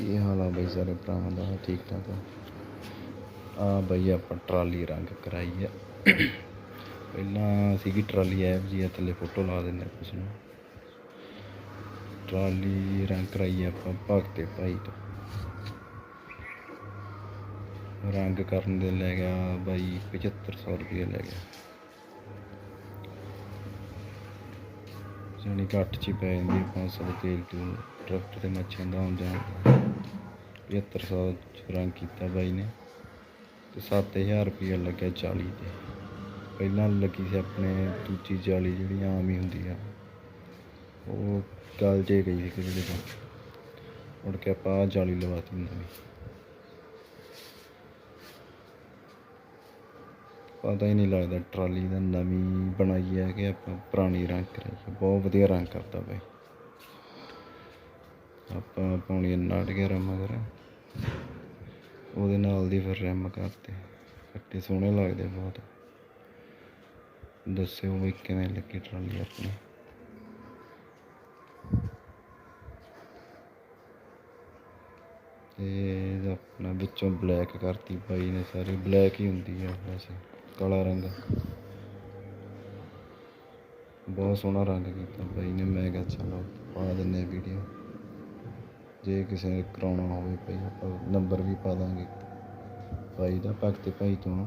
ਕੀ ਹਾਲ ਆ ਬਈ ਸਾਰੇ ਭਰਾਵਾਂ ਦਾ? ਠੀਕ ਠਾਕ ਆ? ਆ ਬਈ ਆਪਾਂ ਟਰਾਲੀ ਰੰਗ ਕਰਾਈ ਆ। ਪਹਿਲਾਂ ਸੀਗੀ ਟਰਾਲੀ ਐਪ ਜੀ ਆ, ਥੱਲੇ ਫੋਟੋ ਲਾ ਦਿੰਦੇ ਕੁਛ ਨੂੰ। ਟਰਾਲੀ ਰੰਗ ਕਰਾਈ ਆਪਾਂ ਭਗਤੇ ਭਾਈ ਤੋਂ। ਰੰਗ ਕਰਨ ਦੇ ਲੈ ਗਿਆ ਬਾਈ 7500 ਰੁਪਏ ਲੈ ਗਿਆ। ਜਾਣੀ ਘੱਟ ਚ ਪੈ ਜਾਂਦੀ ਆ 500 ਤੇਲ ਤੂਲ, ਟਰੈਕਟਰ ਤੇ ਮੱਛੀਆਂ ਦਾ ਆਉਂਦਾ। 7500 ਚ ਰੰਗ ਕੀਤਾ ਬਾਈ ਨੇ ਤੇ 7000 ਰੁਪਏ ਲੱਗਿਆ 40 ਤੇ। ਪਹਿਲਾਂ ਲੱਗੀ ਸੀ ਆਪਣੇ ਦੂਜੀ ਜਾਲੀ ਜਿਹੜੀ ਆਮ ਹੀ ਹੁੰਦੀ ਆ। ਉਹ ਗੱਲ ਜੇ ਗਈ ਸੀ ਕਿਸੇ ਤੋਂ। ਮੁੜ ਕੇ ਆਪਾਂ ਆਹ ਜਾਲੀ ਲਵਾਤੀ ਨਵੀਂ ਪਤਾ ਹੀ ਨਹੀਂ ਲੱਗਦਾ ਟਰਾਲੀ ਦਾ ਨਵੀਂ ਬਣਾਈ ਹੈ ਕਿ ਆਪਾਂ ਪੁਰਾਣੀ ਰੰਗ ਕਰਾਈ ਬਹੁਤ ਵਧੀਆ ਰੰਗ ਕਰਦਾ ਬਾਈ। ਆਪਾਂ ਪਾਉਣੀ ਨਾਟ ਗਿਆ ਰੰਗ ਉਹਦੇ ਨਾਲ ਦੀ ਫਿਰ ਰਿਮ ਕਰਤੇ। ਕੱਟੇ ਸੋਹਣੇ ਲੱਗਦੇ ਬਹੁਤ। ਦੱਸਿਓ ਵੀ ਕਿਵੇਂ ਲੱਗੀ ਟਰਾਲੀ ਆਪਣੀ। ਤੇ ਆਪਣਾ ਵਿੱਚੋਂ ਬਲੈਕ ਕਰਤੀ ਬਾਈ ਨੇ ਸਾਰੀ। ਬਲੈਕ ਹੀ ਹੁੰਦੀ ਆ ਵੈਸੇ, ਕਾਲਾ ਰੰਗ। ਬਹੁਤ ਸੋਹਣਾ ਰੰਗ ਕੀਤਾ ਬਾਈ ਨੇ। ਮੈਂ ਕਿਹਾ ਚਲੋ ਪਾ ਦਿੰਨੇ ਵੀਡੀਓ ਜੇ ਕਿਸੇ ਨੇ ਕਰਾਉਣਾ ਹੋਵੇ ਭਾਈ, ਆਪਾਂ ਨੰਬਰ ਵੀ ਪਾ ਦਾਂਗੇ। ਭਾਈ ਦਾ ਭਗਤ ਭਾਈ ਤੋਂ।